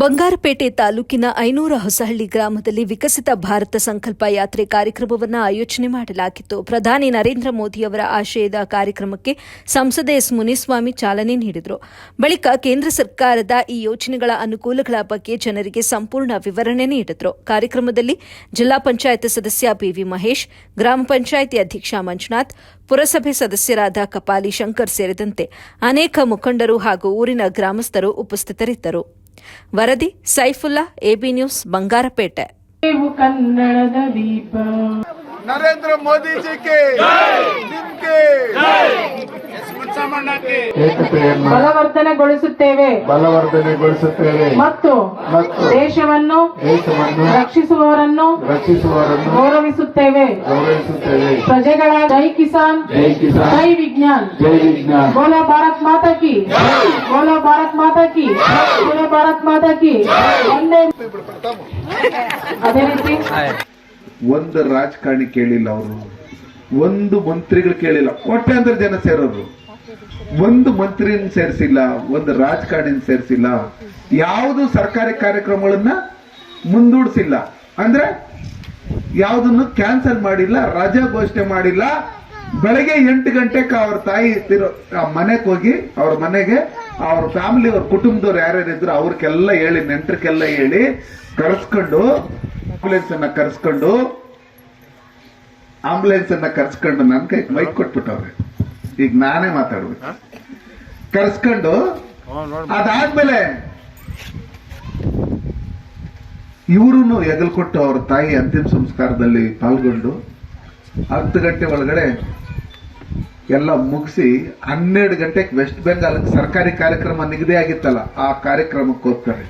ಬಂಗಾರಪೇಟೆ ತಾಲೂಕಿನ ಐನೂರ ಹೊಸಹಳ್ಳಿ ಗ್ರಾಮದಲ್ಲಿ ವಿಕಸಿತ ಭಾರತ ಸಂಕಲ್ಪ ಯಾತ್ರೆ ಕಾರ್ಯಕ್ರಮವನ್ನು ಆಯೋಜನೆ ಮಾಡಲಾಗಿತ್ತು. ಪ್ರಧಾನಿ ನರೇಂದ್ರ ಮೋದಿಯವರ ಆಶಯದ ಕಾರ್ಯಕ್ರಮಕ್ಕೆ ಸಂಸದೆ ಎಸ್ ಮುನಿಸ್ವಾಮಿ ಚಾಲನೆ ನೀಡಿದರು. ಬಳಿಕ ಕೇಂದ್ರ ಸರ್ಕಾರದ ಈ ಯೋಜನೆಗಳ ಅನುಕೂಲಗಳ ಬಗ್ಗೆ ಜನರಿಗೆ ಸಂಪೂರ್ಣ ವಿವರಣೆ ನೀಡಿದರು. ಕಾರ್ಯಕ್ರಮದಲ್ಲಿ ಜಿಲ್ಲಾ ಪಂಚಾಯತ್ ಸದಸ್ಯ ಬಿವಿ ಮಹೇಶ್, ಗ್ರಾಮ ಪಂಚಾಯಿತಿ ಅಧ್ಯಕ್ಷ ಮಂಜುನಾಥ್, ಪುರಸಭೆ ಸದಸ್ಯರಾದ ಕಪಾಲಿ ಶಂಕರ್ ಸೇರಿದಂತೆ ಅನೇಕ ಮುಖಂಡರು ಹಾಗೂ ಊರಿನ ಗ್ರಾಮಸ್ಥರು ಉಪಸ್ಥಿತರಿದ್ದರು. ವರದಿ ಸೈಫುಲ್ಲಾ ಎಬಿ ನ್ಯೂಸ್ ಬಂಗಾರಪೇಟೆ ಕನ್ನಡದ ದೀಪ ನರೇಂದ್ರ ಮೋದಿ ಏಕತೆಯನ್ನು ಬಲವರ್ಧನೆಗೊಳಿಸುತ್ತೇವೆ. ಬಲವರ್ಧನೆಗೊಳಿಸುತ್ತೇವೆ. ಮತ್ತು ಮತ್ತು ದೇಶವನ್ನು ದೇಶವನ್ನು ರಕ್ಷಿಸುವವರನ್ನು ರಕ್ಷಿಸುವವರನ್ನು ಗೌರವಿಸುತ್ತೇವೆ. ಗೌರವಿಸುತ್ತೇವೆ. ಪ್ರಜೆಗಳ ಜೈ ಕಿಸಾನ್ ಜೈ ಕಿಸಾನ್. ಜೈ ವಿಜ್ಞಾನ್. ಜೈ ವಿಜ್ಞಾನ್. ಬೋಲೋ ಭಾರತ್ ಮಾತಾ ಕಿ. ಬೋಲೋ ಭಾರತ್ ಮಾತಾ ಕಿ. ಬೋಲೋ ಭಾರತ್ ಮಾತಾ ಕಿ. ಒಂದೇ ಅದೇ ರೀತಿ. ಒಂದು ರಾಜಕಾರಣಿ ಕೇಳಿಲ್ಲ ಅವರು. ಒಂದು ಮಂತ್ರಿಗಳು ಕೇಳಿಲ್ಲ. ಕೋಟ್ಯಾಂತರ ಜನ ಸೇರೋರು. ಒಂದು ಮಂತ್ರಿನ ಸೇರಿಸಿಲ್ಲ, ಒಂದು ರಾಜಕಾರಣಿನ ಸೇರಿಸಿಲ್ಲ, ಯಾವುದು ಸರ್ಕಾರಿ ಕಾರ್ಯಕ್ರಮಗಳನ್ನ ಮುಂದೂಡಿಸಿಲ್ಲ. ಅಂದ್ರೆ ಯಾವುದನ್ನು ಕ್ಯಾನ್ಸಲ್ ಮಾಡಿಲ್ಲ, ರಜಾ ಘೋಷಣೆ ಮಾಡಿಲ್ಲ, ಬೆಳಗ್ಗೆ ಎಂಟು ಗಂಟೆಗೆ ಅವ್ರ ತಾಯಿ ತಿರೋ ಮನೆಗೆ ಹೋಗಿ, ಅವ್ರ ಮನೆಗೆ ಅವ್ರ ಫ್ಯಾಮಿಲಿ ಅವ್ರ ಕುಟುಂಬದವ್ರು ಯಾರ್ಯಾರು ಇದ್ರು ಅವ್ರಿಗೆಲ್ಲ ಹೇಳಿ, ನೆಂಟ್ರಿಗೆಲ್ಲ ಹೇಳಿ ಕರೆಸ್ಕೊಂಡು ಆಂಬುಲೆನ್ಸ್ ಅನ್ನ ಕರೆಸ್ಕೊಂಡು ಆಂಬುಲೆನ್ಸ್ ಅನ್ನ ಕರೆಸ್ಕೊಂಡು ನನ್ ಕೈ ಮೈಕ್ ಕೊಟ್ಬಿಟ್ಟವ್ರೆ. ಈಗ ನಾನೇ ಮಾತಾಡ್ಬೇಕು ಕರ್ಸ್ಕೊಂಡು ಅದಾದ್ಮೇಲೆ ಇವರು ಎಗಲ್ಕೊಟ್ಟು ಅವ್ರ ತಾಯಿ ಅಂತಿಮ ಸಂಸ್ಕಾರದಲ್ಲಿ ಪಾಲ್ಗೊಂಡು ಹತ್ತು ಗಂಟೆ ಒಳಗಡೆ ಎಲ್ಲ ಮುಗಿಸಿ ಹನ್ನೆರಡು ಗಂಟೆಗೆ ವೆಸ್ಟ್ ಬೆಂಗಾಲ್ ಸರ್ಕಾರಿ ಕಾರ್ಯಕ್ರಮ ನಿಗದಿ ಆಗಿತ್ತಲ್ಲ ಆ ಕಾರ್ಯಕ್ರಮಕ್ಕೆ ಹೋಗ್ತಾರೆ